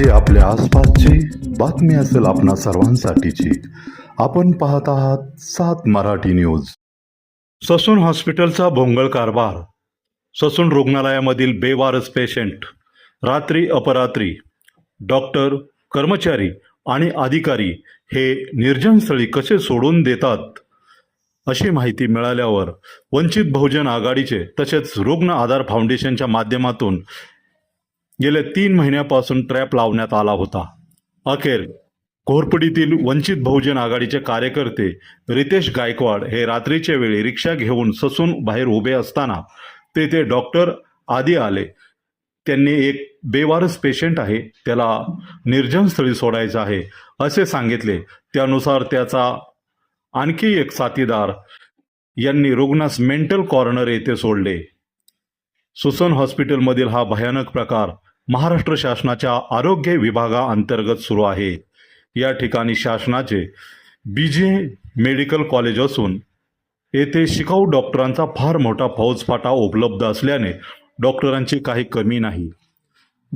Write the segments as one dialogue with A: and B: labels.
A: जी आपल्या आसपासची बातमी असेल आपणा सर्वांसाठीची. आपण पाहत आहात सात मराठी न्यूज. ससून हॉस्पिटलचा भोंगळ कारभार. ससून रुग्णालयामधील बेवारस पेशंट. रात्री अपरात्री. डॉक्टर कर्मचारी आणि अधिकारी हे निर्जनस्थळी कसे सोडून देतात? अशी माहिती मिळाल्यावर वंचित बहुजन आघाडीचे तसेच रुग्ण आधार फाउंडेशनच्या माध्यमातून गेल्या तीन महिन्यापासून ट्रॅप लावण्यात आला होता. अखेर घोरपडीतील वंचित बहुजन आघाडीचे कार्यकर्ते रितेश गायकवाड हे रात्रीच्या वेळी रिक्षा घेऊन ससून बाहेर उभे असताना तेथे डॉक्टर आधी आले. त्यांनी एक बेवारस पेशंट आहे त्याला निर्जन स्थळी सोडायचं आहे असे सांगितले. त्यानुसार त्याचा आणखी एक साथीदार यांनी रुग्णास मेंटल कॉर्नर येथे सोडले. सुसन हॉस्पिटलमधील हा भयानक प्रकार महाराष्ट्र शासनाच्या आरोग्य विभागाअंतर्गत सुरू आहे. या ठिकाणी शासनाचे बी जे मेडिकल कॉलेज असून येथे शिकाऊ डॉक्टरांचा फार मोठा फौजफाटा उपलब्ध असल्याने डॉक्टरांची काही कमी नाही.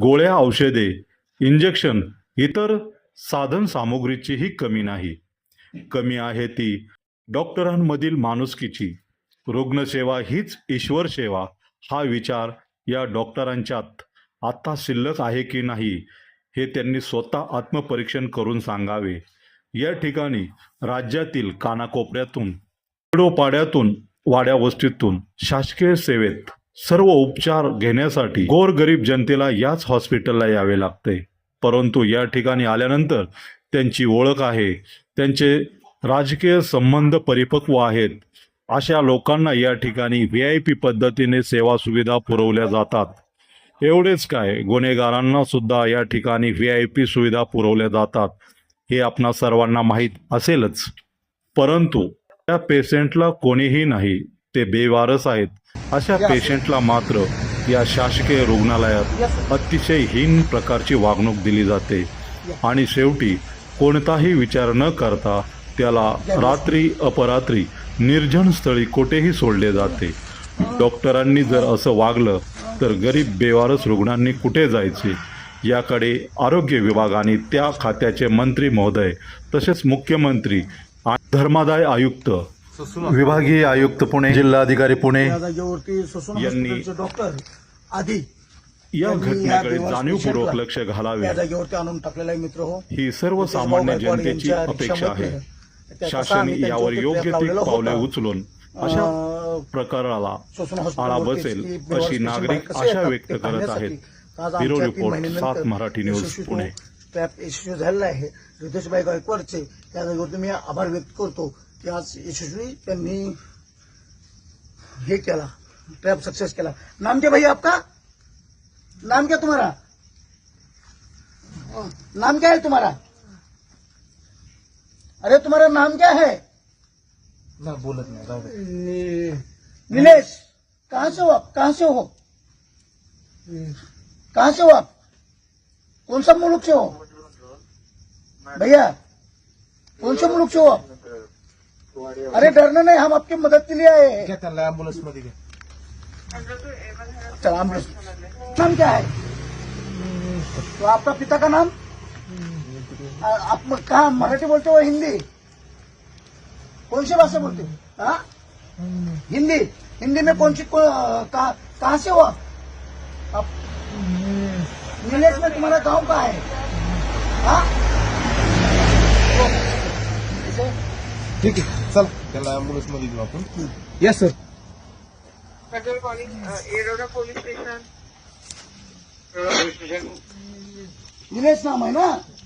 A: गोळ्या औषधे इंजेक्शन इतर साधन सामुग्रीचीही कमी नाही. कमी आहे ती डॉक्टरांमधील माणुसकीची. रुग्णसेवा हीच ईश्वर सेवा हा विचार या डॉक्टरांच्यात आत्ता शिल्लक आहे की नाही हे त्यांनी स्वतः आत्मपरीक्षण करून सांगावे. या ठिकाणी राज्यातील कानाकोपऱ्यातून खेडोपाड्यातून वाड्या वस्तीतून शासकीय सेवेत सर्व उपचार घेण्यासाठी गोरगरीब जनतेला याच हॉस्पिटलला यावे लागते. परंतु या ठिकाणी आल्यानंतर त्यांची ओळख आहे त्यांचे राजकीय संबंध परिपक्व आहेत. अशा लोकांना या ठिकाणी व्ही आय पी पद्धतीने सेवा सुविधा पुरवल्या जातात. एवढेच काय गुन्हेगारांना सुद्धा या ठिकाणी व्ही आय पी सुविधा पुरवल्या जातात हे आपणा सर्वांना माहीत असेलच. परंतु त्या पेशंटला कोणीही नाही ते बेवारस आहेत. अशा पेशंटला मात्र या शासकीय रुग्णालयात अतिशय हीन प्रकारची वागणूक दिली जाते. आणि शेवटी कोणताही विचार न करता त्याला रात्री अपरात्री निर्जन स्थळी कुठेही सोडले जाते. डॉक्टरांनी जर असं वागलं तर गरीब बेवारस रुग्णांनी कुठे जायचे? याकडे आरोग्य विभाग आणि त्या खात्याचे मंत्री महोदय तसेच मुख्यमंत्री आणि धर्मादाय आयुक्त विभागीय आयुक्त पुणे जिल्हाधिकारी पुणे यांनी-
B: डॉक्टर आधी
A: या घटनेकडे जाणीवपूर्वक लक्ष घालावे.
B: आणून टाकलेला मित्र हो.
A: ही सर्वसामान्य जनतेची अपेक्षा आहे. शासन यावर योग्य ती पावले. उचलून अशा प्रकाराला आळा बसेल अशी नागरिक आशा व्यक्त करत आहेत. ब्युरो रिपोर्ट सात मराठी न्यूज पुणे.
B: यशस्वी झालेला आहे. रितेशभाई गायकवाडचे या जागेवरती मी आभार व्यक्त करतो की आज यशस्वी त्यांनी हे केला ट्रैप सक्सेस केला. नाम क्या भैया आपका. नाम क्या तुम्हारा नाम क्या है तुम्हारा अरे तुम्हारा नाम क्या है.
C: ना बोलत नाही जाऊ दे.
B: नीलेश कहाँ से हो आप? कहाँ से हो? कहाँ से हो आप? कौन सा मुल्क से हो? भैया कौन से मुल्क से हो आप? अरे डरना नहीं हम आपकी मदद के लिए आए हैं।
C: घ्या त्यांना अँब्युलन्स मध्ये घ्या
B: चला एंबुलेंस नाम क्या है? तो आपका पिता का नाम? आप म- कहा मराठी बोलते हो हिंदी? कौन सी भाषा बोलते हाँ? हिंदी हिंदी में कौन सी कहा कहाँ से हो आप नीलेश में तुम्हारा गाँव कहाँ है हाँ?
C: ठीक आहे चल त्याला अँब्युलन्स मध्ये घेऊ आपण yes sir
D: Police Station. Aurora Police Station.
B: Nilesh नाम है ना